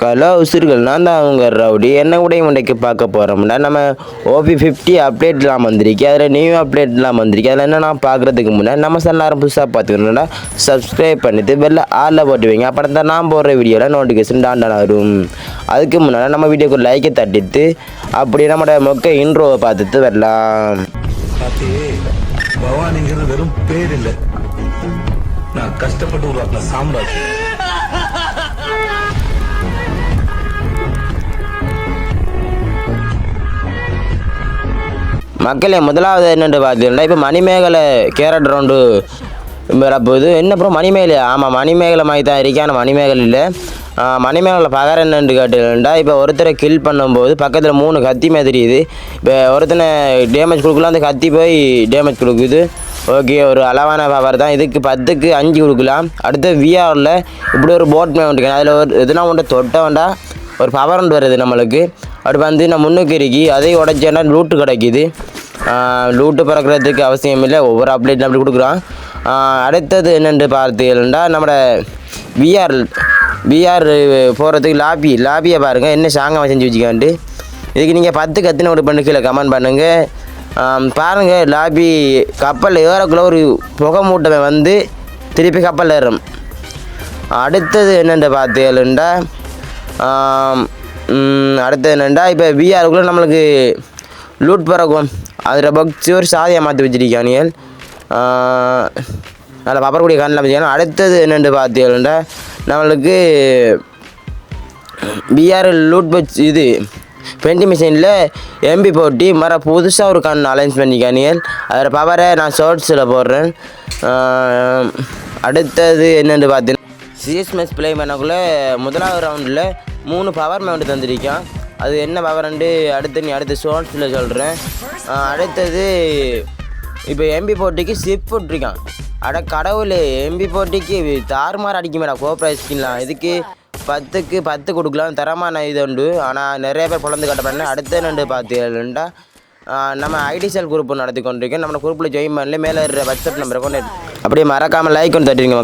கலோ உசிர்கள். நான் தான் அவங்க ரவுடி. என்ன கூட இன்றைக்கு பார்க்க போகிறோம்னா நம்ம ஓபி ஃபிஃப்டி அப்டேட்லாம் வந்திருக்கு. அதில் நியூ அப்டேட்லாம் வந்திருக்கு. அதில் என்ன நான் பார்க்குறதுக்கு முன்னாடி நம்ம எல்லாரும் புதுசாக பார்த்துக்கணும்னா சப்ஸ்கிரைப் பண்ணிவிட்டு வெளில ஆளில் போட்டு வைங்க. அப்புறம் தான் நான் போடுற வீடியோவில் நோட்டிஃபிகேஷன் டாண்டான வரும். அதுக்கு முன்னால் நம்ம வீடியோக்கு லைக்கை தட்டிட்டு அப்படி நம்மளோட மொக்க இன்ட்ரோவை பார்த்துட்டு வரலாம். பவானிங்கிறது வெறும் பேர் இல்லை. நான் கஷ்டப்பட்டு உருவாக்கின சாம்ராஜ் மக்களே முதலாவது என்னென்று பார்த்தீங்கன்னா இப்போ மணிமேகலை கேரட் ரவுண்டு வரப்போகுது. என்ன அப்புறம் மணிமேகலையா? ஆமாம் மணிமேகலை மாதிரி தான் இருக்கான மணிமேகலை இல்லை. மணிமேகலை பகர என்னன்னு கேட்டுருந்தா இப்போ ஒருத்தரை கில் பண்ணும்போது பக்கத்தில் மூணு கத்தி மாதிரி தெரியுது இப்போ ஒருத்தனை டேமேஜ் கொடுக்கலாம் அந்த கத்தி போய் டேமேஜ் கொடுக்குது. ஓகே ஒரு அளவான பவர் தான். இதுக்கு பத்துக்கு அஞ்சு கொடுக்கலாம். அடுத்து விஆரில் இப்படி ஒரு போட் மே ஒன்று அதில் ஒரு எதுனா உண்டை தொட்ட வேண்டாம் ஒரு பவர் ஒன்று வருது நம்மளுக்கு. அப்படி வந்து நான் முன்னுக்கு இருக்கி அதை உடச்சேன்னா லூட்டு கிடைக்குது. லூட்டு பிறக்கிறதுக்கு அவசியம் இல்லை. ஒவ்வொரு அப்டேட் அப்படி கொடுக்குறான் அடுத்தது என்னென்று பார்த்தீங்கன்னா நம்மளோட விஆர் விஆர் போகிறதுக்கு லாபி லாபியை பாருங்கள் என்ன சாங்கமாக செஞ்சு வச்சுக்கான்ட்டு. இதுக்கு நீங்கள் பத்து கத்துன ஒரு பண்ணு கீழே கமெண்ட் பண்ணுங்கள் பாருங்கள் லாபி கப்பலில் ஏறக்குள்ள ஒரு புகை மூட்டை வந்து திருப்பி கப்பலில் ஏறும். அடுத்தது என்னென்று பார்த்தீங்கன்னா அடுத்தது என்னென்னா இப்போ விஆருக்குள்ளே நம்மளுக்கு லூட் பிறக்கும். அதில் பக்ஸ் ஒரு சாதியை மாற்றி வச்சிருக்கானியல் அதில் பப்பரக்கூடிய கண்ணில் வச்சுக்கணும் அடுத்தது என்னென்று பார்த்தீங்கன்னா நம்மளுக்கு பிஆர் லூட் பச் இது பெயிண்ட் மிஷினில் எம்பி போட்டி மர புதுசாக ஒரு கண் அலைன்ஸ் பண்ணிக்கானியல் அதில் பவரை நான் ஷோர்ட்ஸில் போடுறேன். அடுத்தது என்னென்று பார்த்தீங்கன்னா சிஎஸ் மேட்ச் ப்ளே பண்ணக்குள்ளே முதலாவது ரவுண்டில் மூணு பவர் மவுண்ட் தந்திருக்கான். அது என்ன பவர்ண்டு அடுத்து நீ அடுத்த ஷார்ட்ஸில் சொல்கிறேன் அடுத்தது இப்போ எம்பி போட்டிக்கு சிப் போட்டிருக்கான். அட கடவுள் எம்பி போட்டிக்கு தாறுமாறு அடிக்க மேடம் கோப்ரா ஸ்கின்லாம் இதுக்கு பத்துக்கு பத்து கொடுக்கலாம். தரமான இது உண்டு. ஆனால் நிறைய பேர் பிறந்து கட்டப்பட அடுத்த ரெண்டு பார்த்தீங்கன்னா நம்ம ஐடி செல் குரூப் நடத்தி கொண்டிருக்கோம் நம்ம குரூப்பில் ஜாயின் பண்ணல மேலே இருக்கிற வாட்ஸ்அப் நம்பரை கொண்டு அப்படியே மறக்காமல் லைக் ஒன்று தட்டிருங்க